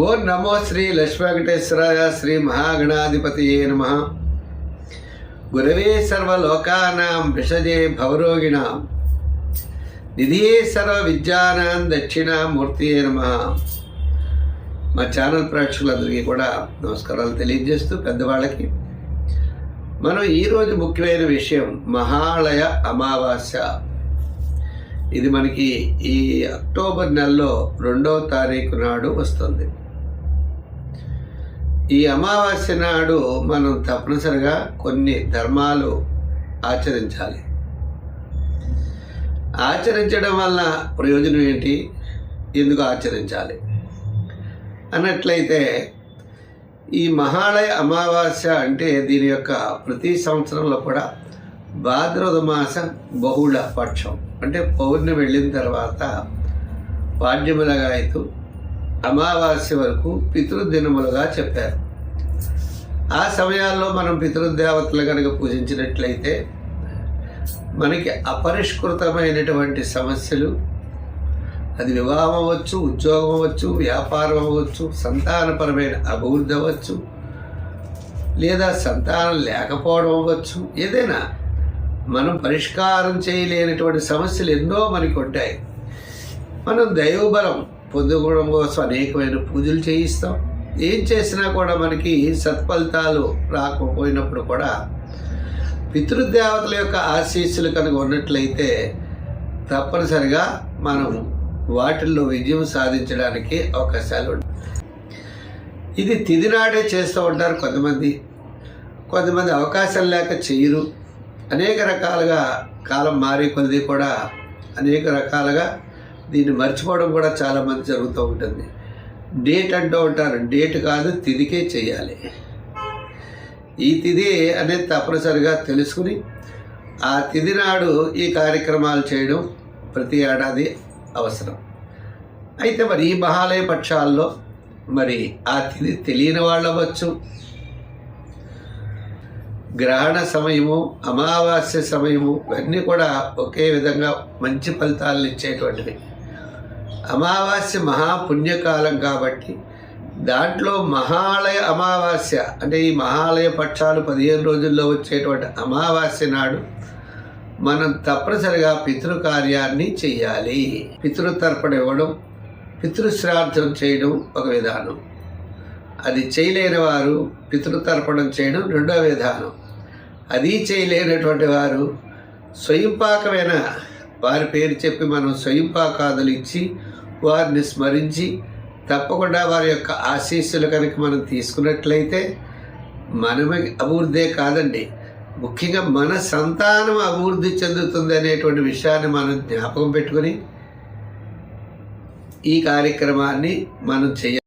ఓం నమో శ్రీ లక్ష్మీవెంకటేశ్వరాయ శ్రీ మహాగణాధిపతి నమ. గురవే సర్వలోకానాం విషజే భవరోగిణాం. నిధియే సర్వ విద్యానాం దక్షిణామూర్తి నమ. మా ఛానల్ ప్రేక్షకులందరికీ కూడా నమస్కారాలు తెలియజేస్తూ పెద్దవాళ్ళకి. మనం ఈరోజు ముఖ్యమైన విషయం మహాలయ అమావాస్య. ఇది మనకి ఈ అక్టోబర్ నెలలో రెండవ తారీఖు నాడు వస్తుంది. ఈ అమావాస్య నాడు మనం తప్పనిసరిగా కొన్ని ధర్మాలు ఆచరించాలి. ఆచరించడం వల్ల ప్రయోజనం ఏంటి? ఎందుకు ఆచరించాలి? అన్నట్లయితే ఈ మహాలయ అమావాస్య అంటే దీని యొక్క ప్రతి సంవత్సరంలో కూడా భాద్రపద మాస బహుళ పక్షం. అంటే పౌర్ణమి వెళ్ళిన తర్వాత పాడ్యములగాయతు అమావాస్య వరకు పితృదినములుగా చెప్పారు. ఆ సమయాల్లో మనం పితృదేవతలు కనుక పూజించినట్లయితే మనకి అపరిష్కృతమైనటువంటి సమస్యలు అది వివాహం అవ్వచ్చు ఉద్యోగం అవ్వచ్చు వ్యాపారం అవ్వచ్చు సంతానపరమైన అభివృద్ధి అవ్వచ్చు లేదా సంతానం లేకపోవడం అవ్వచ్చు ఏదైనా మనం పరిష్కారం చేయలేనటువంటి సమస్యలు ఎన్నో మనకి ఉంటాయి. మనం దైవబలం పొందుకోవడం కోసం అనేకమైన పూజలు చేయిస్తాం. ఏం చేసినా కూడా మనకి సత్ఫలితాలు రాకపోయినప్పుడు కూడా పితృదేవతల యొక్క ఆశీస్సులు కనుక ఉన్నట్లయితే తప్పనిసరిగా మనం వాటిల్లో విజయం సాధించడానికి అవకాశాలు ఉంటాయి ఇది తిది నాడే చేస్తూ ఉంటారు కొంతమంది. కొంతమంది అవకాశం లేక చేయరు. అనేక రకాలుగా కాలం మారి కొద్ది కూడా అనేక రకాలుగా దీన్ని మర్చిపోవడం కూడా చాలామంది జరుగుతూ ఉంటుంది. డేట్ అంటూ ఉంటారు. డేట్ కాదు తిదికే చేయాలి. ఈ తిథి అనేది తప్పనిసరిగా తెలుసుకుని ఆ తిది నాడు ఈ కార్యక్రమాలు చేయడం ప్రతి ఏడాది అవసరం. అయితే మరి ఈ మహాలయ పక్షాల్లో మరి ఆ తిథి తెలియని వాళ్ళు అవ్వచ్చు గ్రహణ సమయము అమావాస్య సమయము ఇవన్నీ కూడా ఒకే విధంగా మంచి ఫలితాలను ఇచ్చేటువంటివి అమావాస్య మహాపుణ్యకాలం కాబట్టి దాంట్లో మహాలయ అమావాస్య అంటే ఈ మహాలయ పక్షాలు పదిహేను రోజుల్లో వచ్చేటువంటి అమావాస్య నాడు మనం తప్పనిసరిగా పితృకార్యాన్ని చెయ్యాలి. పితృతర్పణ ఇవ్వడం పితృశ్రార్థం చేయడం ఒక విధానం. అది చేయలేని వారు పితృతర్పణం చేయడం రెండో విధానం. అది చేయలేనటువంటి వారు స్వయంపాకమైన వారి పేరు చెప్పి మనం స్వయంపాకాదులు ఇచ్చి వారిని స్మరించి తప్పకుండా వారి యొక్క ఆశీస్సులు కనుక మనం తీసుకున్నట్లయితే మనమే అభివృద్ధే కాదండి. ముఖ్యంగా మన సంతానం అభివృద్ధి చెందుతుంది అనేటువంటి విషయాన్ని మనం జ్ఞాపకం పెట్టుకొని ఈ కార్యక్రమాన్ని మనం చేయాలి